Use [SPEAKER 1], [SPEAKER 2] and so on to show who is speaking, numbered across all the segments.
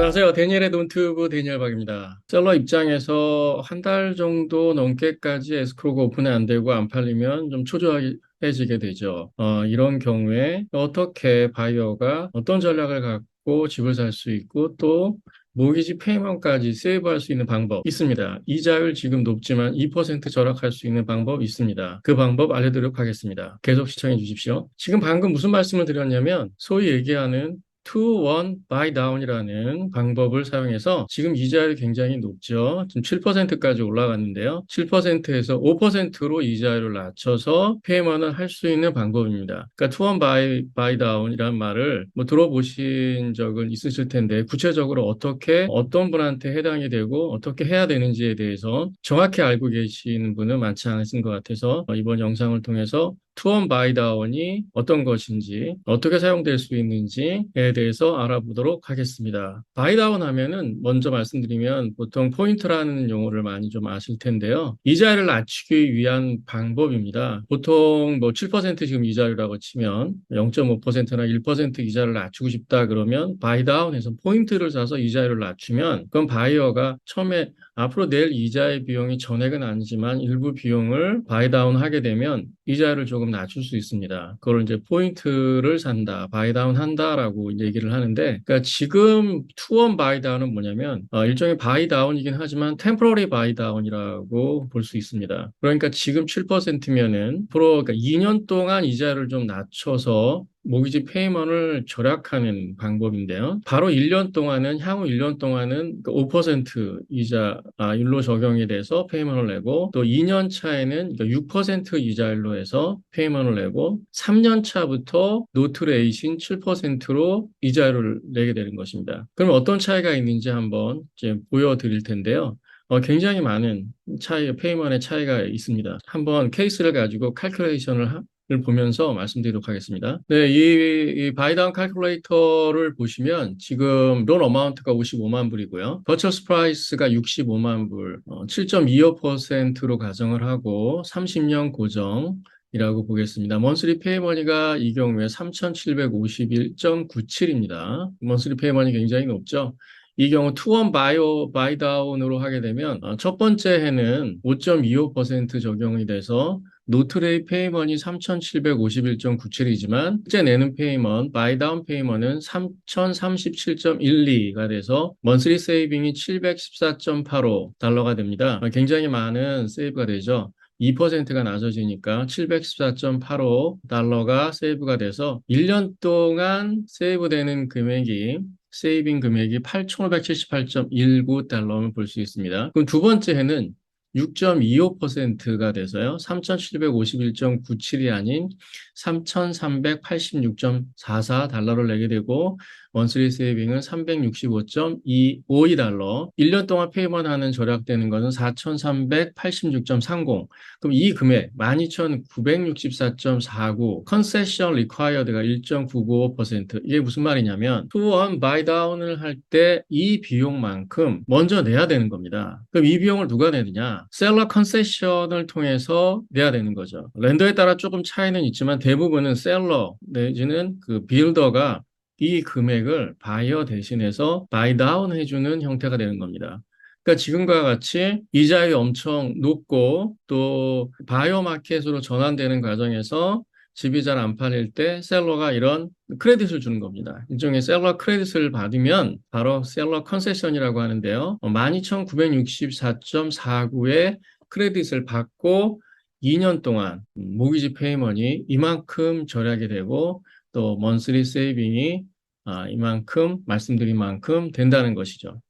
[SPEAKER 1] 안녕하세요. 데니엘의 논튜브 데니엘 박입니다. 셀러 입장에서 한 달 정도 넘게까지 에스크로가 오픈이 안 되고 안 팔리면 좀 초조해지게 되죠. 어, 이런 경우에 어떻게 바이어가 어떤 전략을 갖고 집을 살 수 있고 또 모기지 페이먼까지 세이브할 수 있는 방법 있습니다. 이자율 지금 높지만 2% 절약할 수 있는 방법 있습니다. 그 방법 알려드리도록 하겠습니다. 계속 시청해 주십시오. 지금 방금 무슨 말씀을 드렸냐면 소위 얘기하는 to one buy down이라는 방법을 사용해서 지금 이자율이 굉장히 높죠. 지금 7%까지 올라갔는데요. 7%에서 5%로 이자율을 낮춰서 페이먼을 할 수 있는 방법입니다. 그러니까 to one buy, buy down이라는 말을 뭐 들어보신 적은 있으실 텐데 구체적으로 어떻게 어떤 분한테 해당이 되고 어떻게 해야 되는지에 대해서 정확히 알고 계시는 분은 많지 않으신 것 같아서 이번 영상을 통해서 투원 바이다운이 어떤 것인지 어떻게 사용될 수 있는지에 대해서 알아보도록 하겠습니다. 바이다운 하면은 먼저 말씀드리면 보통 포인트라는 용어를 많이 좀 아실 텐데요. 이자율을 낮추기 위한 방법입니다. 보통 뭐 7% 지금 이자율이라고 치면 0.5%나 1% 이자를 낮추고 싶다 그러면 바이다운에서 포인트를 사서 이자율을 낮추면 그건 바이어가 처음에 앞으로 낼 이자의 비용이 전액은 아니지만 일부 비용을 바이다운 하게 되면 이자율을 조금 낮출 수 있습니다. 그걸 이제 포인트를 산다, 바이다운 한다라고 얘기를 하는데, 그러니까 지금 투원 바이다운은 뭐냐면 어, 일종의 바이다운이긴 하지만 템포러리 바이다운이라고 볼 수 있습니다. 그러니까 지금 7%면은 프로 그러니까 2년 동안 이자를 좀 낮춰서 모기지 페이먼을 절약하는 방법인데요. 바로 1년 동안은 향후 1년 동안은 5% 이자 아, 율로 적용이 돼서 페이먼을 내고 또 2년 차에는 6% 이자율로 해서 페이먼을 내고 3년 차부터 노트 레이신 7%로 이자율을 내게 되는 것입니다. 그럼 어떤 차이가 있는지 한번 이제 보여드릴 텐데요. 어, 굉장히 많은 차이, 페이먼의 차이가 있습니다. 한번 케이스를 가지고 칼큘레이션을 를 보면서 말씀드리도록 하겠습니다. 네, 이, 이 바이다운 칼큘레이터를 보시면 지금 론 어마운트가 55만 불이고요. 버처스 프라이스가 65만 불, 어, 7.25%로 가정을 하고 30년 고정 이라고 보겠습니다. 먼스리 페이머니가 이 경우에 3,751.97입니다. 먼스리 페이머니 굉장히 높죠. 이 경우 투원 바이오 바이다운으로 하게 되면 어, 첫 번째 해는 5.25% 적용이 돼서 노트레이 페이먼이 3,751.97이지만 실제 내는 페이먼, 바이다운 페이먼은 3,037.12가 돼서 먼스리 세이빙이 714.85 달러가 됩니다. 굉장히 많은 세이브가 되죠. 2%가 낮아지니까 714.85 달러가 세이브가 돼서 1년 동안 세이브되는 금액이 세이빙 금액이 8,578.19달러를 볼 수 있습니다. 그럼 두 번째 해는 6.25%가 돼서요. 3,751.97이 아닌 3,386.44달러를 내게 되고 원스리 세이빙은 365.252달러. 1년 동안 페이먼 하는 절약되는 것은 4,386.30. 그럼 이 금액 12,964.49 컨세션 리콰이어드가 1.995% 이게 무슨 말이냐면 투원 바이 다운을 할 때 이 비용만큼 먼저 내야 되는 겁니다. 그럼 이 비용을 누가 내느냐? 셀러 컨세션을 통해서 내야 되는 거죠. 랜더에 따라 조금 차이는 있지만 대부분은 셀러 내지는 그 빌더가 이 금액을 바이어 대신해서 바이 다운 해주는 형태가 되는 겁니다. 그러니까 지금과 같이 이자율이 엄청 높고 또 바이오 마켓으로 전환되는 과정에서 집이 잘 안 팔릴 때 셀러가 이런 크레딧을 주는 겁니다. 일종의 셀러 크레딧을 받으면 바로 셀러 컨세션이라고 하는데요. 12,964.49의 크레딧을 받고 2년 동안 모기지 페이먼이 이만큼 절약이 되고 또 먼스리 세이빙이 아, 이만큼 말씀드린 만큼 된다는 것이죠.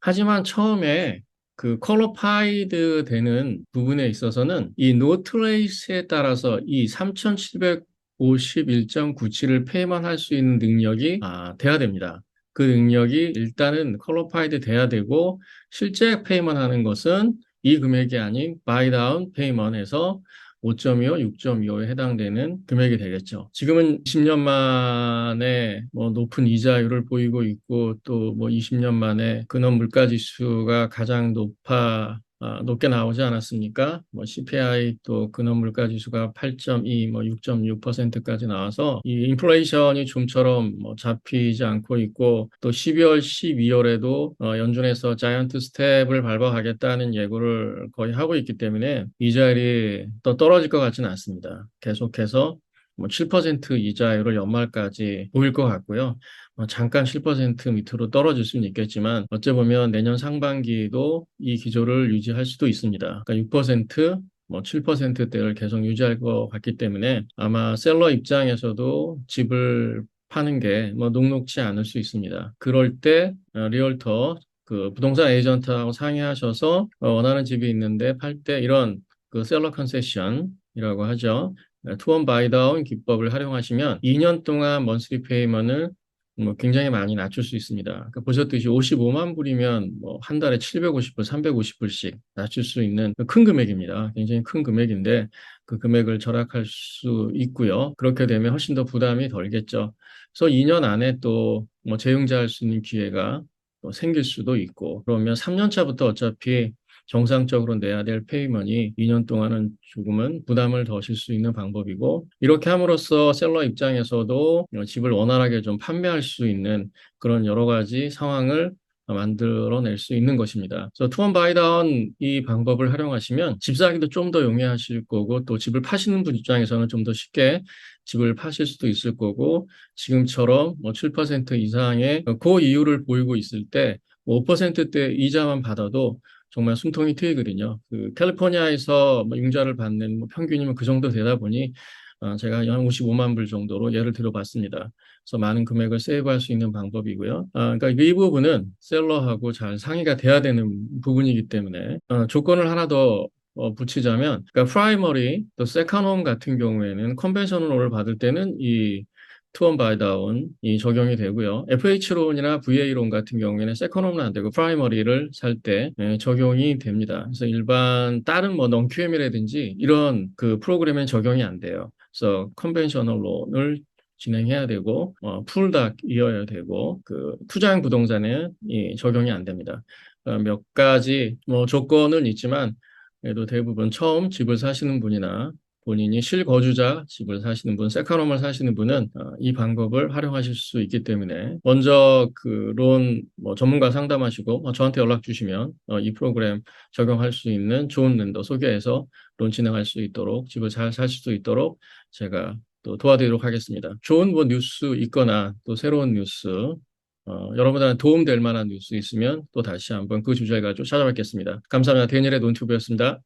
[SPEAKER 1] 하지만 처음에 그 퀄러파이드 되는 부분에 있어서는 이 노트레이스에 따라서 이 3751.97을 페이만 할 수 있는 능력이 아, 돼야 됩니다. 그 능력이 일단은 퀄러파이드 돼야 되고 실제 페이먼 하는 것은 이 금액이 아닌 바이다운 페이먼에서 5.25, 6.25에 해당되는 금액이 되겠죠. 지금은 10년 만에 뭐 높은 이자율을 보이고 있고 또 뭐 20년 만에 근원 물가 지수가 가장 높아 아, 높게 나오지 않았습니까? 뭐 CPI 또 근원 물가 지수가 8.2, 뭐 6.6%까지 나와서 이 인플레이션이 좀처럼 뭐 잡히지 않고 있고 또 12월, 12월에도 어, 연준에서 자이언트 스텝을 밟아가겠다는 예고를 거의 하고 있기 때문에 이자율이 더 떨어질 것 같지는 않습니다. 계속해서 뭐7% 이자율을 연말까지 보일 것 같고요. 뭐 잠깐 7% 밑으로 떨어질 수는 있겠지만 어째 보면 내년 상반기도 이 기조를 유지할 수도 있습니다. 그러니까 6%, 뭐 7%대를 계속 유지할 것 같기 때문에 아마 셀러 입장에서도 집을 파는 게 뭐 녹록치 않을 수 있습니다. 그럴 때 어, 리얼터 그 부동산 에이전트하고 상의하셔서 어, 원하는 집이 있는데 팔 때 이런 그 셀러 컨세션이라고 하죠. 투원 바이다운 기법을 활용하시면 2년 동안 먼스리 페이먼을 뭐 굉장히 많이 낮출 수 있습니다. 그러니까 보셨듯이 55만 불이면 뭐 한 달에 750불, 350불씩 낮출 수 있는 큰 금액입니다. 굉장히 큰 금액인데 그 금액을 절약할 수 있고요. 그렇게 되면 훨씬 더 부담이 덜겠죠. 그래서 2년 안에 또 뭐 재용자할 수 있는 기회가 또 생길 수도 있고 그러면 3년 차부터 어차피 정상적으로 내야 될 페이먼이 2년 동안은 조금은 부담을 더실 수 있는 방법이고 이렇게 함으로써 셀러 입장에서도 집을 원활하게 좀 판매할 수 있는 그런 여러 가지 상황을 만들어낼 수 있는 것입니다. 그래서 투원 바이다운 이 방법을 활용하시면 집 사기도 좀 더 용이하실 거고 또 집을 파시는 분 입장에서는 좀 더 쉽게 집을 파실 수도 있을 거고 지금처럼 뭐 7% 이상의 고 이율을 보이고 있을 때 5%대 이자만 받아도 정말 숨통이 트이거든요. 그 캘리포니아에서 뭐 융자를 받는 뭐 평균이면 그 정도 되다 보니 어, 제가 한 55만 불 정도로 예를 들어봤습니다. 그래서 많은 금액을 세이브할 수 있는 방법이고요. 아, 그러니까 이 부분은 셀러하고 잘 상의가 돼야 되는 부분이기 때문에 어, 조건을 하나 더 어, 붙이자면, 그러니까 프라이머리 또 세컨홈 같은 경우에는 컨벤셔널을 받을 때는 이 투원 바이다운이 적용이 되고요. FH론이나 VA론 같은 경우에는 세컨홈은 안 되고 프라이머리를 살때 예, 적용이 됩니다. 그래서 일반 다른 뭐 넌QM이라든지 이런 그 프로그램엔 적용이 안 돼요. 그래서 컨벤셔널 론을 진행해야 되고 어, 풀다 이어야 되고 그 투자형 부동산에 이 적용이 안 됩니다. 어, 몇 가지 뭐 조건은 있지만 그래도 대부분 처음 집을 사시는 분이나 본인이 실거주자 집을 사시는 분, 세카홈을 사시는 분은 어, 이 방법을 활용하실 수 있기 때문에 먼저 그론 뭐 전문가 상담하시고 어, 저한테 연락 주시면 어, 이 프로그램 적용할 수 있는 좋은 랜더 소개해서 론 진행할 수 있도록 집을 잘 사실 수 있도록 제가 또 도와드리도록 하겠습니다. 좋은 뭐 뉴스 있거나 또 새로운 뉴스 어, 여러분들한테 도움될 만한 뉴스 있으면 또 다시 한번 그 주제를 가지고 찾아뵙겠습니다. 감사합니다. 데니엘의 논튜브였습니다.